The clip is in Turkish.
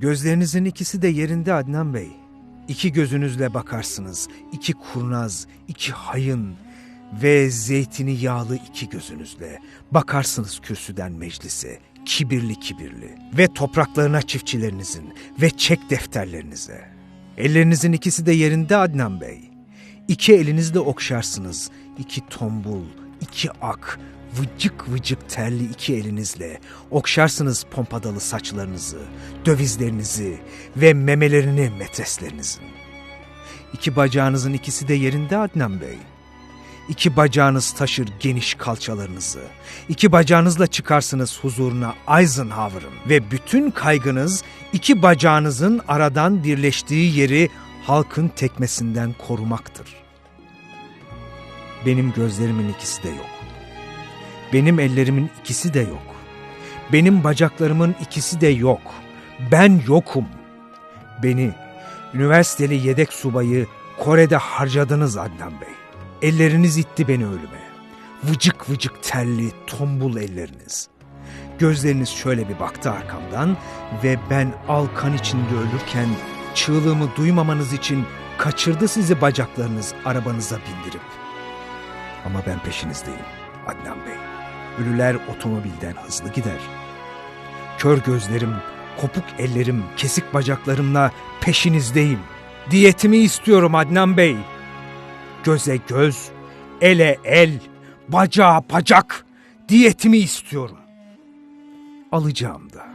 Gözlerinizin ikisi de yerinde Adnan Bey. İki gözünüzle bakarsınız, iki kurnaz, iki hayın ve zeytini yağlı iki gözünüzle bakarsınız kürsüden meclise, kibirli kibirli ve topraklarına çiftçilerinizin ve çek defterlerinize. Ellerinizin ikisi de yerinde Adnan Bey. İki elinizle okşarsınız, iki tombul, iki ak, vıcık vıcık terli iki elinizle okşarsınız pompadalı saçlarınızı, dövizlerinizi ve memelerini metreslerinizin. İki bacağınızın ikisi de yerinde Adnan Bey. İki bacağınız taşır geniş kalçalarınızı. İki bacağınızla çıkarsınız huzuruna Eisenhower'ın ve bütün kaygınız iki bacağınızın aradan birleştiği yeri halkın tekmesinden korumaktır. Benim gözlerimin ikisi de yok. Benim ellerimin ikisi de yok. Benim bacaklarımın ikisi de yok. Ben yokum. Beni, üniversiteli yedek subayı Kore'de harcadınız Adnan Bey. Elleriniz itti beni ölüme. Vıcık vıcık terli, tombul elleriniz. Gözleriniz şöyle bir baktı arkamdan ve ben al kan içinde ölürken çığlığımı duymamanız için kaçırdı sizi bacaklarınız arabanıza bindirip. Ama ben peşinizdeyim Adnan Bey. Ölüler otomobilden hızlı gider. Kör gözlerim, kopuk ellerim, kesik bacaklarımla peşinizdeyim. Diyetimi istiyorum Adnan Bey. Göze göz, ele el, bacağa bacak. Diyetimi istiyorum. Alacağım da.